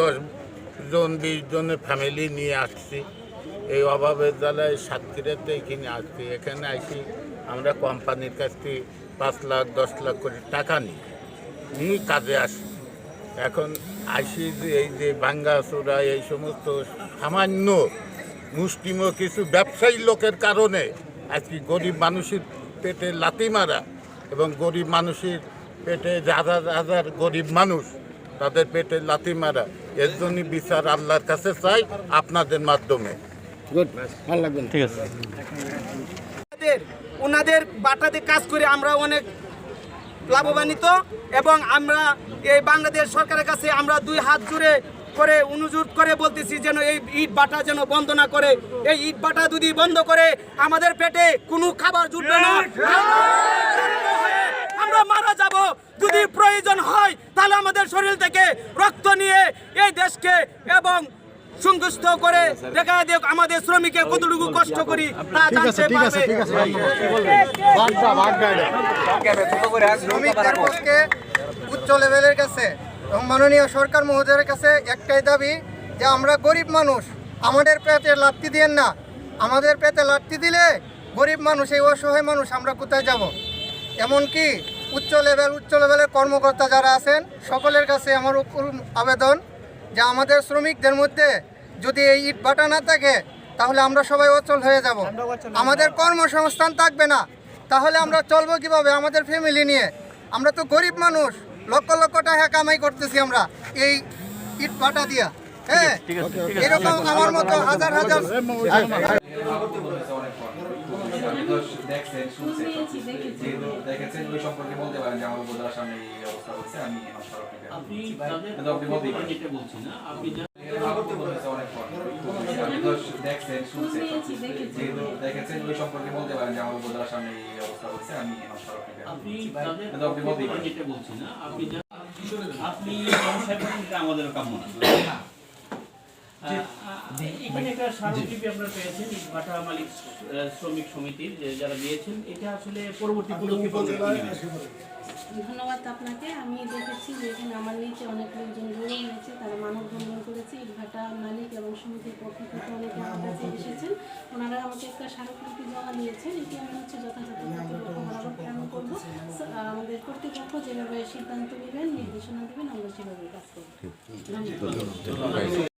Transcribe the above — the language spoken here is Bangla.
দশ জন, বিশ জনের ফ্যামিলি নিয়ে আসছি। এই অভাবের জ্বালায় সাতক্ষীরাতে এখানে আসছি, এখানে আসি, আমরা কোম্পানির কাছ থেকে পাঁচ লাখ, দশ লাখ করে টাকা নিই, নিয়ে কাজে আসি। এখন আসি যে এই যে ভাঙ্গা চোরা, এই সমস্ত সামান্য মুষ্টিম কিছু ব্যবসায়ী লোকের কারণে আজকে গরিব মানুষের পেটে লাথি মারা এবং গরিব মানুষের পেটে হাজার হাজার গরিব মানুষ তাদের পেটে লাথি মারা। এর জন্য বিচার আল্লাহর কাছে চাই আপনাদের মাধ্যমে। গুড ভালো লাগবে ঠিক আছে। ওনাদের ওনাদের বাটাতে কাজ করে আমরা অনেক লাভবান্বিত এবং আমরা এই বাংলাদেশ সরকারের কাছে আমরা দুই হাত জুড়ে করে অনুরোধ করে বলতেছি যেন এই ইট বাটা যেন বন্ধ না করে। এই ইট বাটা যদি বন্ধ করে আমাদের পেটে কোনো খাবার জুটবে না। আমরা মারা যাব। যদি প্রয়োজন হয় শরীর থেকে রক্ত নিয়ে এই দেশকে এবং সংকুষ্ট করে দেখা দিয়ে আমাদের শ্রমিকের কতটুকু কষ্ট করি তা জানতে পারবে। শ্রমিকদের পক্ষে উচ্চ লেভেলের কাছে এবং মাননীয় সরকার মহোদয়ের কাছে একটাই দাবি যে আমরা গরিব মানুষ আমাদের পেটে লাত্তি দিয়েন না। আমাদের পেটে লাত্তি দিলে গরিব মানুষ এই অসহায় মানুষ আমরা কোথায় যাব? এমনকি উচ্চ লেভেল উচ্চ লেভেলের কর্মকর্তা যারা আছেন সকলের কাছে আমার আবেদন যে আমাদের শ্রমিকদের মধ্যে যদি এই ইট ভাটা না থাকে তাহলে আমরা সবাই অচল হয়ে যাব। আমাদের কর্মসংস্থান থাকবে না। তাহলে আমরা চলবো কীভাবে? আমাদের ফ্যামিলি নিয়ে। আমরা তো গরিব মানুষ। লক্ষ লক্ষ টাকা কামাই করতেছি আমরা এই ইট ভাটা দিয়া। হ্যাঁ? এরকম আমার মতো হাজার হাজার দেখছেন শুনছেন ওই সম্পর্কে বলতে পারেন যে আমার উপজেলার সামনে এই অবস্থা আমি আপনি বলতেই পারেন। এটা না। আপনি যা আপত্তি বলেছে অনেক পর। আপনি দেখছেন শুনছেন যেহেতু দেখেছেন ওই সম্পর্কে বলতে পারেন যে আমার উপজেলার সামনে এই অবস্থা হচ্ছে আমি ইমাম সড়ক আপনি বলতেই পারেন। এটা না। আপনি আপনি আমাদের কাম্য না। আহ, এখানে একটা স্মারকলিপি আপনারা পেয়েছেন ইটভাটা মালিক আহ, শ্রমিক সমিতির যারা দিয়েছেন এটা আসলে পরবর্তী? ধন্যবাদ আপনাকে। আমি দেখেছি যে এখানে আমার নিচে অনেক লোকজন জড়ো হয়েছে তারা মানববন্ধন করেছে ইটভাটা মালিক এবং সমিতির পক্ষ থেকে অনেকে আমার কাছে এসেছেন। ওনারা আমাকে একটা স্মারকলিপি জমা দিয়েছেন। এটি আমি হচ্ছে যথাযথ করব। আমাদের কর্তৃপক্ষ যেভাবে সিদ্ধান্ত নেবেন নির্দেশনা দেবেন আমরা সেভাবে কাজ করব। ধন্যবাদ।